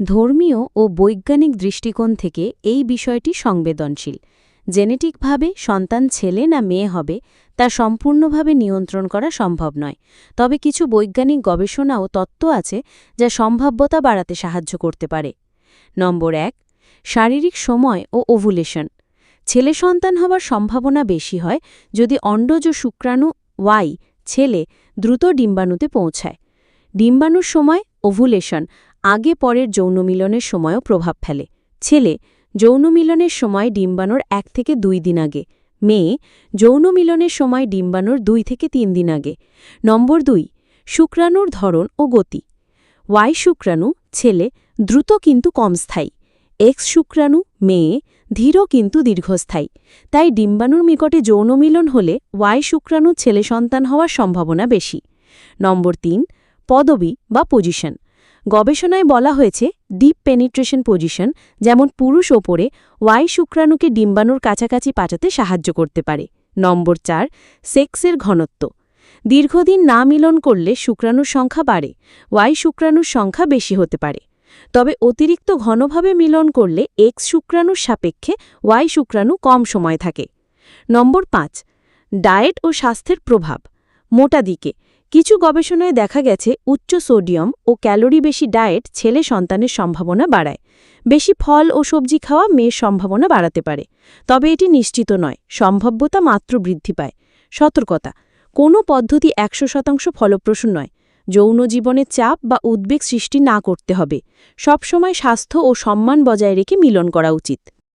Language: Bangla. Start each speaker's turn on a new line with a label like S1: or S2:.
S1: ধর্মীয় ও বৈজ্ঞানিক দৃষ্টিকোণ থেকে এই বিষয়টি সংবেদনশীল। জেনেটিকভাবে সন্তান ছেলে না মেয়ে হবে, তা সম্পূর্ণভাবে নিয়ন্ত্রণ করা সম্ভব নয়। তবে কিছু বৈজ্ঞানিক গবেষণা ও তত্ত্ব আছে যা সম্ভাব্যতা বাড়াতে সাহায্য করতে পারে। নম্বর এক, শারীরিক সময় ও ওভুলেশন। ছেলে সন্তান হওয়ার সম্ভাবনা বেশি হয় যদি অন্ডজ ও শুক্রাণু ওয়াই ছেলে দ্রুত ডিম্বাণুতে পৌঁছায়। ডিম্বাণুর সময় ওভুলেশন আগে পরের যৌনমিলনের সময়ও প্রভাব ফেলে। ছেলে যৌনমিলনের সময় ডিম্বাণুর এক থেকে দুই দিন আগে। মেয়ে যৌনমিলনের সময় ডিম্বাণুর দুই থেকে তিন দিন আগে। নম্বর দুই, শুক্রাণুর ধরন ও গতি। ওয়াই শুক্রাণু, ছেলে, দ্রুত কিন্তু কম স্থায়ী। এক্স শুক্রাণু, মেয়ে, ধীর কিন্তু দীর্ঘস্থায়ী। তাই ডিম্বাণুর নিকটে যৌনমিলন হলে ওয়াই শুক্রাণু ছেলে সন্তান হওয়ার সম্ভাবনা বেশি। নম্বর তিন, পদবি বা পজিশন। গবেষণায় বলা হয়েছে ডিপ পেনিট্রেশন পজিশন যেমন পুরুষ ওপরে ওয়াই শুক্রাণুকে ডিম্বাণুর কাছাকাছি পাঠাতে সাহায্য করতে পারে। নম্বর চার, সেক্সের ঘনত্ব। দীর্ঘদিন না মিলন করলে শুক্রাণুর সংখ্যা বাড়ে ওয়াই শুক্রাণুর সংখ্যা বেশি হতে পারে। তবে অতিরিক্ত ঘনভাবে মিলন করলে এক্স শুক্রাণুর সাপেক্ষে ওয়াই শুক্রাণু কম সময় থাকে। নম্বর পাঁচ, ডায়েট ও স্বাস্থ্যের প্রভাব। মোটা দিকে। কিছু গবেষণায় দেখা গেছে, উচ্চ সোডিয়াম ও ক্যালোরি বেশি ডায়েট ছেলে সন্তানের সম্ভাবনা বাড়ায়। বেশি ফল ও সবজি খাওয়া মেয়ের সম্ভাবনা বাড়াতে পারে। তবে এটি নিশ্চিত নয়, সম্ভাব্যতা মাত্র বৃদ্ধি পায়। সতর্কতা, কোনো পদ্ধতি একশো শতাংশ ফলপ্রসূ নয়। যৌন জীবনে চাপ বা উদ্বেগ সৃষ্টি না করতে হবে। সবসময় স্বাস্থ্য ও সম্মান বজায় রেখে মিলন করা উচিত।